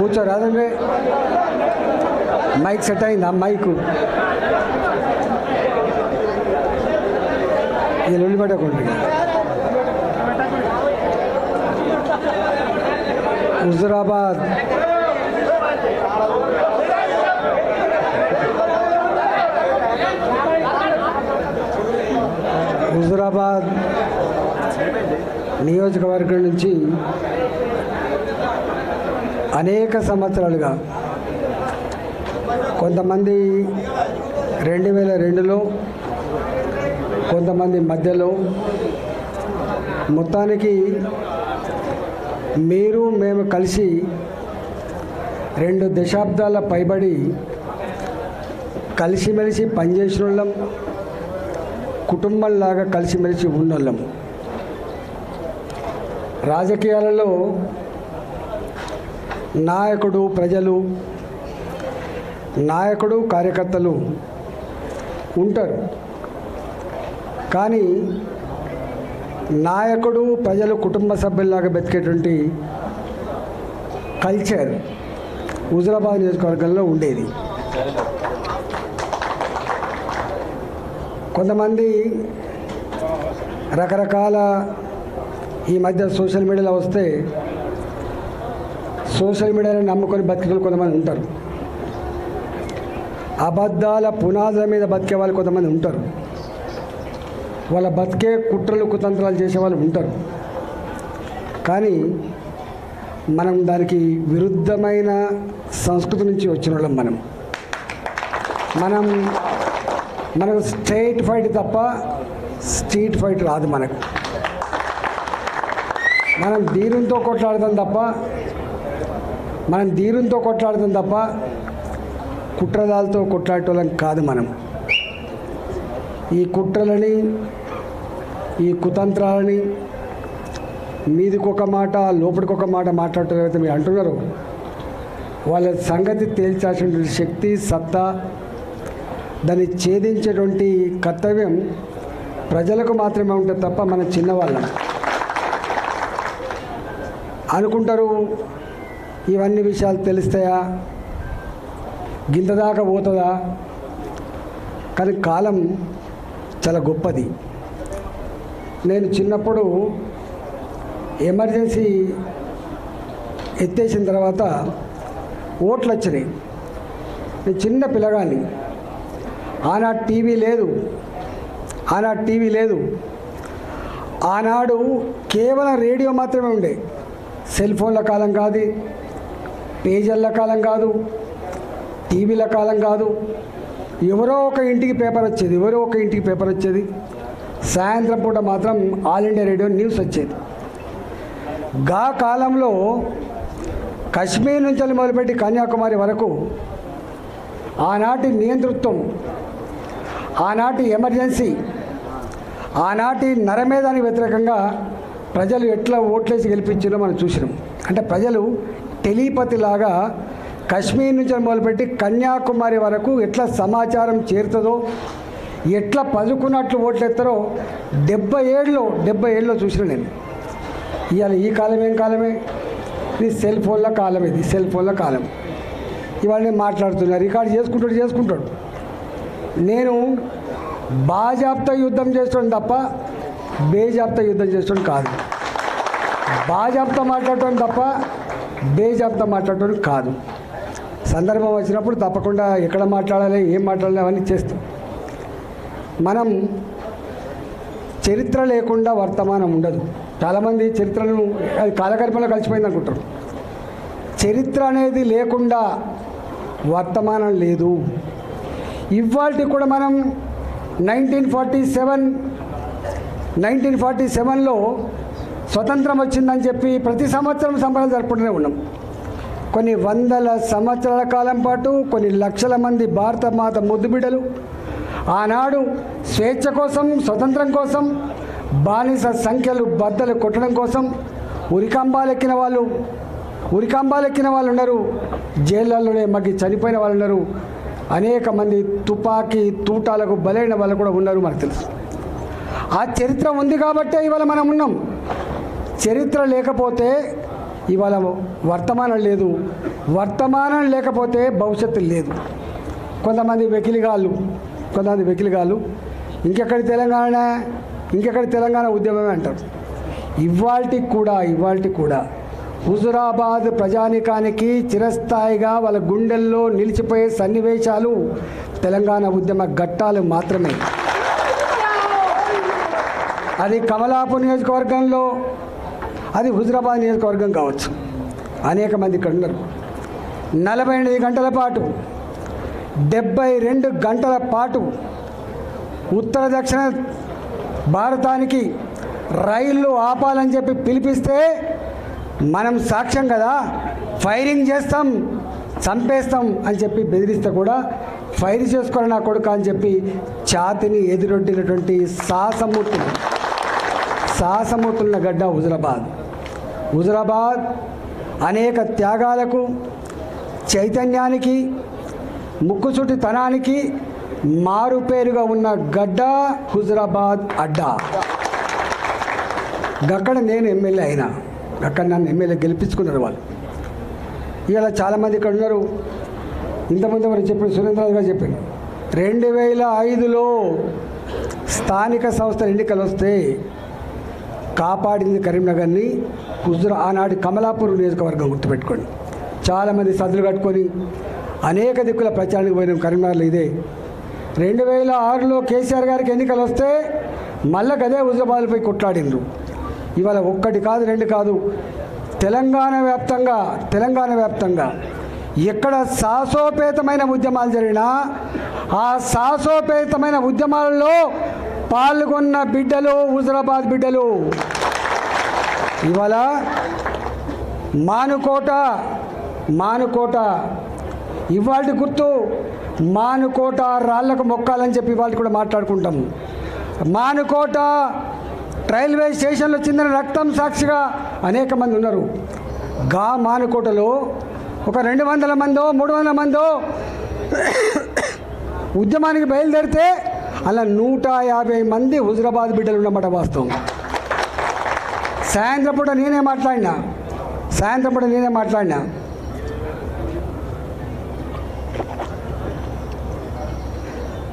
కూర్చో కొంతమంది mic set అయిందా మైక్. ఇది లొల్లి పెట్టకండి హుజురాబాద్. హుజురాబాద్ నియోజకవర్గం నుంచి అనేక సంవత్సరాలుగా కొంతమంది రెండు వేల రెండులో కొంతమంది మధ్యలో. మొత్తానికి మీరు మేము కలిసి రెండు దశాబ్దాల పైబడి కలిసిమెలిసి పనిచేసిన వాళ్ళం కుటుంబంలాగా కలిసిమెలిసి ఉన్నోళ్ళం. రాజకీయాలలో నాయకుడు ప్రజలు నాయకుడు కార్యకర్తలు ఉంటారు. కానీ నాయకుడు ప్రజలు కుటుంబ సభ్యుల్లాగా బతికేటువంటి కల్చర్ హుజరాబాద్ నియోజకవర్గంలో ఉండేది. కొంతమంది రకరకాల ఈ మధ్య సోషల్ మీడియాలో వస్తే సోషల్ మీడియాని నమ్ముకొని బతికే కొంతమంది ఉంటారు. అబద్ధాల పునాదుల మీద బతికే వాళ్ళు కొంతమంది ఉంటారు. వాళ్ళ బతికే కుట్రలు కుతంత్రాలు చేసే వాళ్ళు ఉంటారు. కానీ మనం దానికి విరుద్ధమైన సంస్కృతి నుంచి వచ్చిన వాళ్ళం మనం. మనం మనకు స్ట్రైట్ ఫైట్ తప్ప స్ట్రీట్ ఫైట్ రాదు మనకు. మనం దీనితో కొట్లాడతాం తప్ప మనం ధీరంతో కొట్లాడుతాం తప్ప కుట్రదాలతో కొట్లాడటం కాదు మనం. ఈ కుట్రలని ఈ కుతంత్రాలని మీదికొక మాట లోపలికొక మాట మాట్లాడటం అయితే మీరు అంటున్నారు వాళ్ళ సంగతి తేల్చాల్సినటువంటి శక్తి సత్తా దాన్ని ఛేదించేటువంటి కర్తవ్యం ప్రజలకు మాత్రమే ఉంటుంది తప్ప మన చిన్నవాళ్ళం. అనుకుంటారు ఇవన్నీ విషయాలు తెలుస్తాయా? గింతదాకా పోతుందా? కానీ కాలం చాలా గొప్పది. నేను చిన్నప్పుడు ఎమర్జెన్సీ ఎత్తేసిన తర్వాత ఓట్లు వచ్చినాయి. నేను చిన్న పిల్లగాని ఆనాడు టీవీ లేదు. ఆనాడు టీవీ లేదు. ఆనాడు కేవలం రేడియో మాత్రమే ఉండే. సెల్ ఫోన్ల కాలం కాదు. పేజీల కాలం కాదు టీవీల కాలం కాదు. ఎవరో ఒక ఇంటికి పేపర్ వచ్చేది ఎవరో ఒక ఇంటికి పేపర్ వచ్చేది. సాయంత్రం పూట మాత్రం ఆల్ ఇండియా రేడియో న్యూస్ వచ్చేది. గా కాలంలో కశ్మీర్ నుంచి మొదలుపెట్టి కన్యాకుమారి వరకు ఆనాటి నియంతృత్వం ఆనాటి ఎమర్జెన్సీ ఆనాటి నరమేధానికి వ్యతిరేకంగా ప్రజలు ఎట్లా ఓట్లేసి గెలిపించారో మనం చూసినాం. అంటే ప్రజలు టెలిపతిలాగా కశ్మీర్ నుంచి మొదలుపెట్టి కన్యాకుమారి వరకు ఎట్లా సమాచారం చేరుతుందో ఎట్లా పదుకున్నట్లు ఓట్లేస్తారో డెబ్బై ఏళ్ళలో డెబ్బై ఏళ్ళలో చూసిన నేను. ఇవాళ ఈ కాలం ఏం కాలమే. ఇది సెల్ ఫోన్ల కాలం ఇది సెల్ ఫోన్ల కాలం. ఇవాళ నేను మాట్లాడుతున్నా రికార్డ్ చేసుకుంటాడు చేసుకుంటాడు. నేను బాజాప్తా యుద్ధం చేస్తాను తప్ప బేజాప్తా యుద్ధం చేస్తాడు కాదు. బాజాప్తా మాట్లాడటం తప్ప బేజాబ్దా మాట్లాడటం కాదు. సందర్భం వచ్చినప్పుడు తప్పకుండా ఎక్కడ మాట్లాడాలి ఏం మాట్లాడాలి అవన్నీ చేస్తాం. మనం చరిత్ర లేకుండా వర్తమానం ఉండదు. చాలామంది చరిత్రను అది కాలకల్పంలో కలిసిపోయింది అనుకుంటారు. చరిత్ర అనేది లేకుండా వర్తమానం లేదు. ఇవాళ కూడా మనం nineteen forty seven nineteen forty సెవెన్లో స్వతంత్రం వచ్చిందని చెప్పి ప్రతి సంవత్సరం సంబరాలు జరుపుకుంటూనే ఉన్నాం. కొన్ని వందల సంవత్సరాల కాలం పాటు కొన్ని లక్షల మంది భారత మాత ముద్దుబిడ్డలు ఆనాడు స్వేచ్ఛ కోసం స్వతంత్రం కోసం బానిస సంఖ్యలు బద్దలు కొట్టడం కోసం ఉరికంబాలెక్కిన వాళ్ళు ఉరికంబాలెక్కిన వాళ్ళు ఉన్నారు జైళ్ళలోనే మగ్గి చనిపోయిన వాళ్ళు ఉన్నారు అనేక మంది తుపాకీ తూటాలకు బలైన వాళ్ళు కూడా ఉన్నారు మనకు తెలుసు. ఆ చరిత్ర ఉంది కాబట్టే ఇవాళ మనం ఉన్నాం. చరిత్ర లేకపోతే ఇవాళ వర్తమానం లేదు. వర్తమానం లేకపోతే భవిష్యత్తు లేదు. కొంతమంది వెకిలిగాళ్ళు కొంతమంది వెకిలిగాళ్ళు ఇంకెక్కడి తెలంగాణ ఇంకెక్కడి తెలంగాణ ఉద్యమమే అంటారు. ఇవాల్టికి కూడా ఇవాల్టికి కూడా హుజురాబాద్ ప్రజానికానికి చిరస్థాయిగా వాళ్ళ గుండెల్లో నిలిచిపోయే సన్నివేశాలు తెలంగాణ ఉద్యమ ఘట్టాలు మాత్రమే. అది కమలాపూర్ నియోజకవర్గంలో అది హుజురాబాద్ నియోజకవర్గం కావచ్చు. అనేక మంది ఇక్కడ ఉన్నారు. నలభై ఎనిమిది గంటల పాటు డెబ్బై రెండు గంటల పాటు ఉత్తర దక్షిణ భారతానికి రైళ్ళు ఆపాలని చెప్పి పిలిపిస్తే మనం సాక్ష్యం కదా? ఫైరింగ్ చేస్తాం చంపేస్తాం అని చెప్పి బెదిరిస్తే కూడా ఫైర్ చేసుకోరు నా కొడుకు అని చెప్పి ఛాతిని ఎదురొడ్డినటువంటి సాహసమూర్తులు సాహసమూర్తున్న గడ్డ హుజరాబాద్. హుజురాబాద్ అనేక త్యాగాలకు చైతన్యానికి ముక్కుచుటితనానికి మారుపేరుగా ఉన్న గడ్డ హుజురాబాద్ అడ్డా. అక్కడ నేను ఎమ్మెల్యే అయినా అక్కడ నన్ను ఎమ్మెల్యే గెలిపించుకున్నారు వాళ్ళు. ఇలా చాలామంది ఇక్కడ ఉన్నారు. ఇంతమంది ఎవరు చెప్పారు? సురేంద్రనాథ్ గారు చెప్పారు. రెండు వేల ఐదులో స్థానిక సంస్థల ఎన్నికలు వస్తే కాపాడింది కరీంనగర్ని. హుజురా ఆనాటి కమలాపూర్ నియోజకవర్గం గుర్తుపెట్టుకోండి. చాలామంది సద్దులు కట్టుకొని అనేక దిక్కుల ప్రచారానికి పోయిన కరీంనగర్లో ఇదే. రెండు వేల ఆరులో కేసీఆర్ గారికి ఎన్నికలు వస్తే మళ్ళీ గదే హుజురాబాద్పై కొట్లాడిండ్రు. ఇవాళ ఒక్కటి కాదు రెండు కాదు. తెలంగాణ వ్యాప్తంగా తెలంగాణ వ్యాప్తంగా ఎక్కడ సాహసోపేతమైన ఉద్యమాలు జరిగినా ఆ సాహసోపేతమైన ఉద్యమాలలో పాల్గొన్న బిడ్డలు హుజరాబాద్ బిడ్డలు. ఇవాళ మానుకోట మానుకోట. ఇవాళ గుర్తు మానుకోట రాళ్ళకు మొక్కాలని చెప్పి ఇవాళ కూడా మాట్లాడుకుంటాం. మానుకోట రైల్వే స్టేషన్లో చెందిన రక్తం సాక్షిగా అనేక మంది ఉన్నారు. గా మానుకోటలో ఒక రెండు వందల మందో మూడు వందల మందో ఉద్యమానికి బయలుదేరితే అలా నూట యాభై మంది హుజరాబాద్ బిడ్డలు ఉన్నమాట వాస్తవం. సాయంత్రం పూట నేనే మాట్లాడినా. సాయంత్రం పూట నేనే మాట్లాడినా.